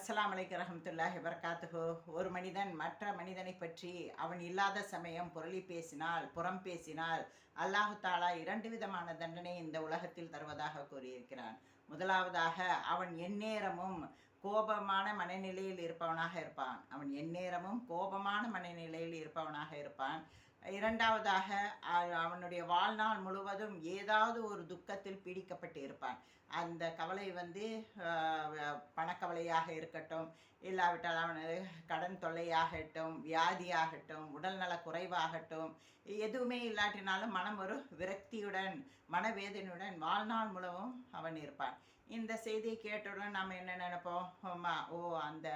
அஸ்லாம் அலைக்கு ரஹமத்துல்லாஹி வபரகாத்துஹு. ஒரு மனிதன் மற்ற மனிதனை பற்றி அவன் இல்லாத சமயம் புரளி பேசினால் புறம் பேசினால் அல்லாஹு தாலா இரண்டு விதமான தண்டனை இந்த உலகத்தில் தருவதாக கூறியிருக்கிறான். முதலாவதாக அவன் எந்நேரமும் கோபமான மனநிலையில் இருப்பவனாக இருப்பான். அவன் எந்நேரமும் கோபமான மனநிலையில் இருப்பவனாக இருப்பான். இரண்டாவதாக அவனுடைய வாழ்நாள் முழுவதும் ஏதாவது ஒரு துக்கத்தில் பீடிக்கப்பட்டு இருப்பான் அந்த கவலை வந்து பணக்கவலையாக இருக்கட்டும் இல்லாவிட்டால் அவனது கடன் தொல்லையாகட்டும் வியாதியாகட்டும் உடல்நல குறைவாகட்டும் எதுவுமே இல்லாட்டினாலும் மனம் ஒரு விரக்தியுடன் மனவேதனையுடன் வாழ்நாள் முழுவதும் அவன் இருப்பான். இந்த செய்தியை கேட்டவுடன் நம்ம என்ன நினைப்போம்? அம்மா ஓ அந்த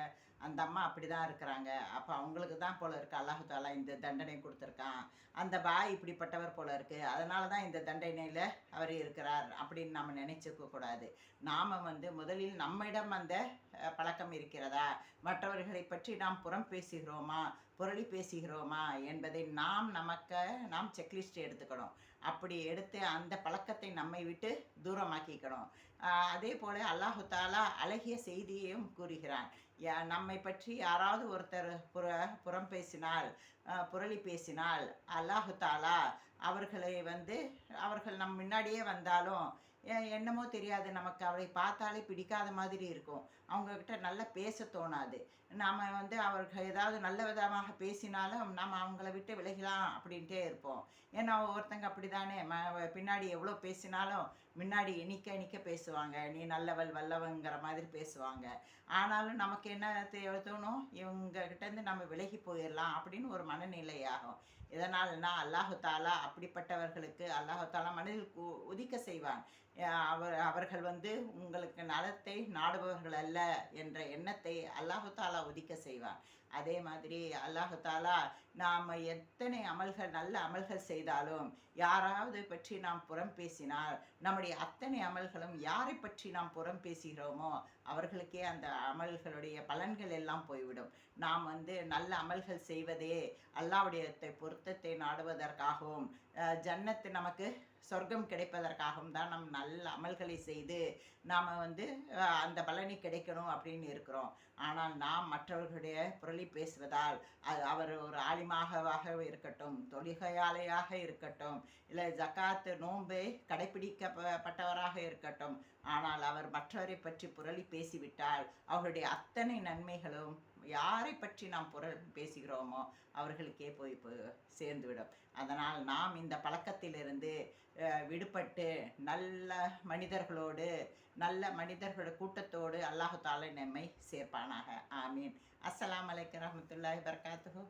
அந்த அம்மா அப்படி தான் இருக்கிறாங்க. அப்போ அவங்களுக்கு தான் போல இருக்கு. அல்லாஹு தாலா இந்த தண்டனை கொடுத்துருக்கான். அந்த பாய் இப்படிப்பட்டவர் போல இருக்கு. அதனால தான் இந்த தண்டனையில் அவர் இருக்கிறார் அப்படின்னு நம்ம நினைச்சுக்க கூடாது. நாம் வந்து முதலில் நம்மிடம் அந்த பழக்கம் இருக்கிறதா? மற்றவர்களை பற்றி நாம் புறம் பேசுகிறோமா? புரளி பேசுகிறோமா? என்பதை நாம் நமக்கு நாம் செக்லிஸ்ட் எடுத்துக்கணும். அப்படி எடுத்து அந்த பழக்கத்தை நம்மை விட்டு தூரமாக்கிக்கணும். அதே போல அல்லாஹு தாலா அழகிய செய்தியையும் கூறுகிறான். நம்மை பற்றி யாராவது ஒருத்தர் புற புறம் பேசினால் புரளி பேசினால் அல்லாஹு தாலா அவர்களை வந்து அவர்கள் நம் முன்னாடியே வந்தாலும் என்னமோ தெரியாது. நமக்கு அவளை பார்த்தாலே பிடிக்காத மாதிரி இருக்கும். அவங்கக்கிட்ட நல்லா பேச தோணாது. நாம் வந்து அவர்கள் ஏதாவது நல்ல விதமாக பேசினாலும் நாம் அவங்கள விட்டு விலகலாம் அப்படின்ட்டே இருப்போம். ஏன்னா ஒருத்தங்க அப்படி தானே ம பின்னாடி எவ்வளோ பேசினாலும் முன்னாடி இனிக்க நிற்க பேசுவாங்க. நீ நல்லவள் வல்லவங்கிற மாதிரி பேசுவாங்க. ஆனாலும் நமக்கு என்ன தே- தோணும்? இவங்ககிட்டேருந்து நம்ம விலகி போயிடலாம் அப்படின்னு ஒரு மனநிலையாகும் இதனால்னா அல்லாஹு தாலா அப்படிப்பட்டவர்களுக்கு அல்லாஹு தாலா மனதில் உ- உதிக்க செய்வான். அவர் அவர்கள் வந்து உங்களுக்கு நலத்தை நாடுபவர்கள் அல்ல என்ற எண்ணத்தை அல்லாஹு தாலா உதிக்க செய்வான் அதே மாதிரி அல்லாஹு தாலா நாம் எத்தனை அமல்கள் நல்ல அமல்கள் செய்தாலும் யாராவது பற்றி நாம் புறம் பேசினால் நம்முடைய அத்தனை அமல்களும் யாரை பற்றி நாம் புறம் பேசுகிறோமோ அவர்களுக்கே அந்த அமல்களுடைய பலன்கள் எல்லாம் போய்விடும். நாம் வந்து நல்ல அமல்கள் செய்வதே அல்லாவுடைய பொருத்தத்தை நாடுவதற்காகவும் ஜன்னத்து நமக்கு சொர்க்கம் கிடைப்பதற்காகவும் தான் நம் நல்ல அமல்களை செய்து நாம் வந்து அந்த பலனை கிடைக்கணும் அப்படின்னு இருக்கிறோம். ஆனால் நாம் மற்றவர்களுடைய புரளி பேசுவதால் அவர் ஒரு ஆலிமாகவாக இருக்கட்டும் தொழுகையாளையாக இருக்கட்டும் இல்லை ஜக்காத்து நோன்பை கடைபிடிக்கப்பட்டவராக இருக்கட்டும். ஆனால் அவர் மற்றவரை பற்றி புரளி பேசிவிட்டால் அவர்களுடைய அத்தனை நன்மைகளும் யாரை பற்றி நாம் புரள் பேசுகிறோமோ அவர்களுக்கே போய் சேர்ந்துவிடும். அதனால் நாம் இந்த பழக்கத்திலிருந்து விடுபட்டு நல்ல மனிதர்களோடு நல்ல மனிதர்களோட கூட்டத்தோடு அல்லாஹு தாலை நம்மை சேர்ப்பானாக. ஆமீன். அஸ்லாம் வலைக்கம் ரஹமத்துல்லாஹி வபரகாத்துஹு.